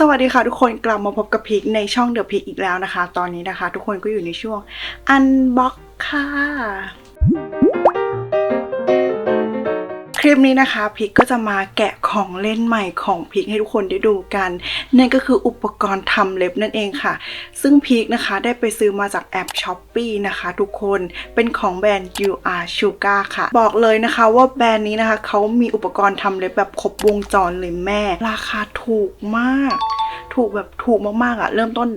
สวัสดีค่ะทุกคนกลับมาพบกับพิกในช่องเดอะพิกอีกแล้วนะคะ ตอนนี้นะคะ ทุกคนก็อยู่ในช่วงอันบ็อกค่ะ คลิปนี้นะคะพิกก็จะมาแกะของเล่นใหม่ของพิกให้ทุกคนได้ดูกันนั่นก็คืออุปกรณ์ทำเล็บนั่นเองค่ะ ซึ่งพิกนะคะได้ไปซื้อมาจากแอป s h อ p e e นะคะทุกคนเป็นของแบรนด์ UR Sugar ค่ะ บอกเลยนะคะว่าแบรนด์นี้นะคะเขามีอุปกรณ์ทำเล็บแบบครบวงจรเลยแม่ ราคาถูกมาก ถูกแบบถูกมากๆอะ่ะ เริ่มต้น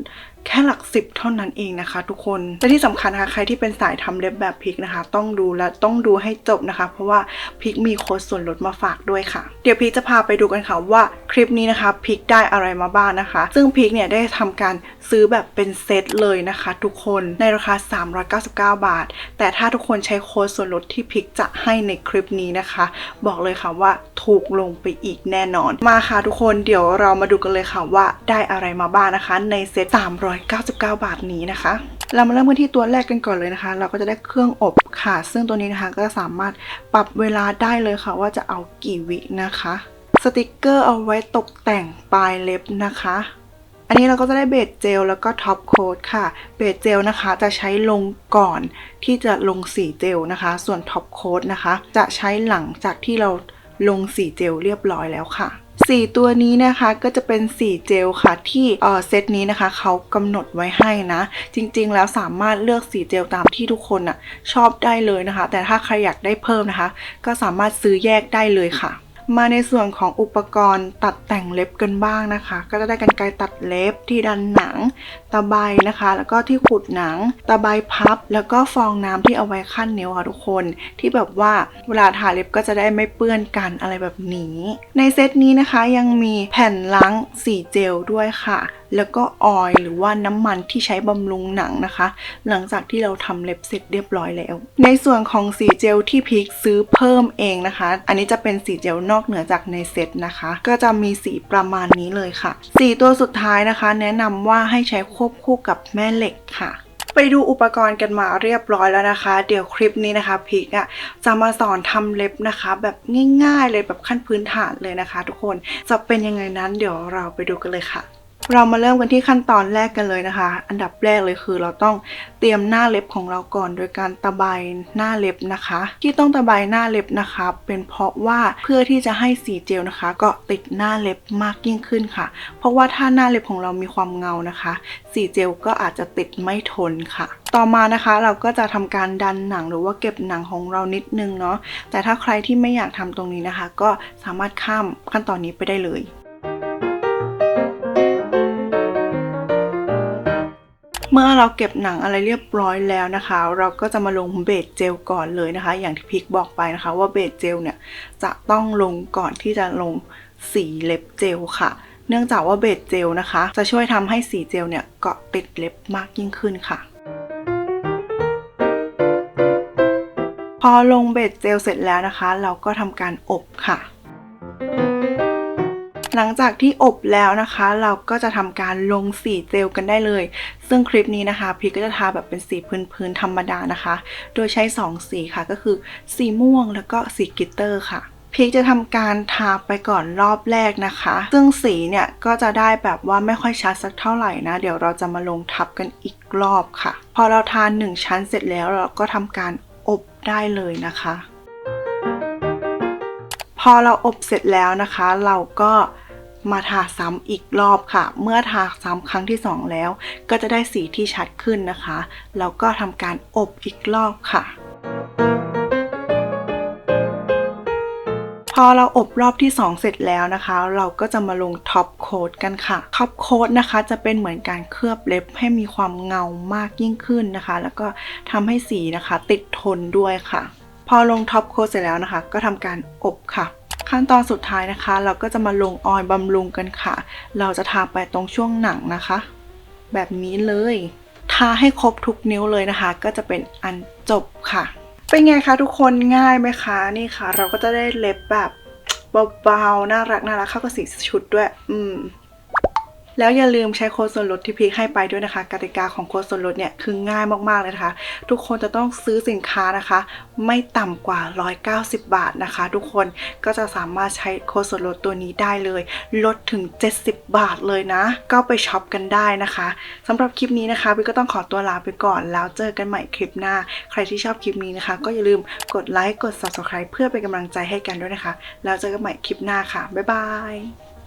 แค่หลักสิบเท่านั้นเองนะคะ ทุกคนและที่สำคัญนะคะใครที่เป็นสายทำเล็บแบบพิกนะคะ ต้องดูและต้องดูให้จบนะคะ เพราะว่าพิกมีโค้ดส่วนลดมาฝากด้วยค่ะ เดี๋ยวพิกจะพาไปดูกันค่ะว่าคลิปนี้นะคะพิกได้อะไรมาบ้างนะคะ ซึ่งพิกเนี่ยได้ทำการซื้อแบบเป็นเซตเลยนะคะ ทุกคนในราคา 399 บาท แต่ถ้าทุกคนใช้โค้ดส่วนลดที่พิกจะให้ในคลิปนี้นะคะ บอกเลยค่ะว่าถูกลงไปอีกแน่นอน มาค่ะทุกคนเดี๋ยวเรามาดูกันเลยค่ะว่าได้อะไรมาบ้างนะคะ ในเซต99 บาทนี้นะคะ เรามาเริ่มกันที่ตัวแรกกันก่อนเลยนะคะ เราก็จะได้เครื่องอบค่ะ ซึ่งตัวนี้นะคะก็สามารถปรับเวลาได้เลยค่ะ ว่าจะเอากี่วินะคะสติกเกอร์เอาไว้ตกแต่งปลายเล็บนะคะ อันนี้เราก็จะได้เบสเจลแล้วก็ท็อปโค้ดค่ะ เบสเจลนะคะจะใช้ลงก่อนที่จะลงสีเจลนะคะ ส่วนท็อปโค้ดนะคะ จะใช้หลังจากที่เราลงสีเจลเรียบร้อยแล้วค่ะ สีตัวนี้นะคะก็จะเป็นสีเจลค่ะที่เออเซตนี้นะคะเขากำหนดไว้ให้นะ จริงๆ แล้วสามารถเลือกสีเจลตามที่ทุกคนอะชอบได้เลยนะคะ แต่ถ้าใครอยากได้เพิ่มนะคะ ก็สามารถซื้อแยกได้เลยค่ะ มาในส่วนของอุปกรณ์ตัดแต่งเล็บกันบ้างนะคะ ก็จะได้กันไกรตัดเล็บที่ดันหนัง ตะไบนะคะ แล้วก็ที่ขูดหนัง ตะไบพับ แล้วก็ฟองน้ำที่เอาไว้ขั้นนิ้วค่ะทุกคน ที่แบบว่าเวลาทาเล็บก็จะได้ไม่เปื้อนกันอะไรแบบนี้ ในเซตนี้นะคะยังมีแผ่นล้างสีเจลด้วยค่ะ แล้วก็ออยล์หรือว่าน้ำมันที่ใช้บำรุงหนังนะคะ หลังจากที่เราทำเล็บเสร็จเรียบร้อยแล้ว ในส่วนของสีเจลที่พีคซื้อเพิ่มเองนะคะ อันนี้จะเป็นสีเจลนอกอกเหนือจากในเซตนะคะ ก็จะมีสีประมาณนี้เลยค่ะ สีตัวสุดท้ายนะคะ แนะนำว่าให้ใช้ควบคู่กับแม่เหล็กค่ะไปดูอุปกรณ์กันมาเรียบร้อยแล้วนะคะ เดี๋ยวคลิปนี้นะคะพิกอะจะมาสอนทำเล็บนะคะ แบบง่าย ๆ เลยแบบขั้นพื้นฐานเลยนะคะ ทุกคนจะเป็นยังไงนั้นเดี๋ยวเราไปดูกันเลยค่ะ เรามาเริ่มกันที่ขั้นตอนแรกกันเลยนะคะ อันดับแรกเลยคือเราต้องเตรียมหน้าเล็บของเราก่อนโดยการตะไบหน้าเล็บนะคะ ที่ต้องตะไบหน้าเล็บนะคะ เป็นเพราะว่าเพื่อที่จะให้สีเจลนะคะเกาะติดหน้าเล็บมากยิ่งขึ้นค่ะ เพราะว่าถ้าหน้าเล็บของเรามีความเงานะคะ สีเจลก็อาจจะติดไม่ทนค่ะ ต่อมานะคะเราก็จะทำการดันหนังหรือว่าเก็บหนังของเรานิดนึงเนาะแต่ถ้าใครที่ไม่อยากทำตรงนี้นะคะ ก็สามารถข้ามขั้นตอนนี้ไปได้เลย มื่อเราเก็บหนังอะไรเรียบร้อยแล้วนะคะ เราก็จะมาลงเบสเจลก่อนเลยนะคะ อย่างที่พิกบอกไปนะคะ ว่าเบสเจลเนี่ยจะต้องลงก่อนที่จะลงสีเล็บเจลค่ะ เนื่องจากว่าเบสเจลนะคะ จะช่วยทำให้สีเจลเนี่ยเกาะติดเล็บมากยิ่งขึ้นค่ะพอลงเบสเจลเสร็จแล้วนะคะ เราก็ทำการอบค่ะ หลังจากที่อบแล้วนะคะ เราก็จะทำการลงสีเจลกันได้เลย ซึ่งคลิปนี้นะคะ พีก็จะทาแบบเป็นสีพื้นๆธรรมดานะคะ โดยใช้ 2 สีค่ะก็คือสีม่วงแล้วก็สีกิตเตอร์ค่ะพีกจะทำการทาไปก่อนรอบแรกนะคะ ซึ่งสีเนี่ยก็จะได้แบบว่าไม่ค่อยชัดสักเท่าไหร่นะ เดี๋ยวเราจะมาลงทับกันอีกรอบค่ะ พอเราทาหนึ่งชั้นเสร็จแล้วเราก็ทำการอบได้เลยนะคะ อเราอบเสร็จแล้วนะคะ เราก็มาทาซ้ำอีกรอบค่ะ เมื่อทาซ้ำครั้งที่ 2 แล้ว ก็จะได้สีที่ชัดขึ้นนะคะ แล้วก็ทำการอบอีกรอบค่ะ พอเราอบรอบที่ 2 เสร็จแล้วนะคะ เราก็จะมาลงท็อปโค้ดกันค่ะ ท็อปโค้ดนะคะ จะเป็นเหมือนการเคลือบเล็บให้มีความเงามากยิ่งขึ้นนะคะ แล้วก็ทำให้สีนะคะ ติดทนด้วยค่ะ พอลงท็อปโค้ดเสร็จแล้วนะคะ ก็ทำการอบค่ะ ขั้นตอนสุดท้ายนะคะ เราก็จะมาลงออยล์บำรุงกันค่ะ เราจะทาไปตรงช่วงหนังนะคะ แบบนี้เลยทาให้ครบทุกนิ้วเลยนะคะ ก็จะเป็นอันจบค่ะ เป็นไงคะทุกคนง่ายไหมคะนี่ค่ะ เราก็จะได้เล็บแบบเบาๆน่ารักน่ารักเข้ากับสีชุดด้วย อืม แล้วอย่าลืมใช้โค้ดส่วนลดที่พีคให้ไปด้วยนะคะกติกาของโค้ดส่วนลดเนี่ยคือง่ายมากๆเลยนะคะ ทุกคนจะต้องซื้อสินค้านะคะ ไม่ต่ำกว่า 190 บาทนะคะ ทุกคนก็จะสามารถใช้โค้ดส่วนลดตัวนี้ได้เลย ลดถึง 70 บาทเลยนะ ก็ไปช็อปกันได้นะคะสำหรับคลิปนี้นะคะพีก็ต้องขอตัวลาไปก่อนแล้วเจอกันใหม่คลิปหน้า ใครที่ชอบคลิปนี้นะคะ ก็อย่าลืมกดไลค์กด subscribe เพื่อเป็นกำลังใจให้กันด้วยนะคะ แล้วเจอกันใหม่คลิปหน้าค่ะบ๊ายบาย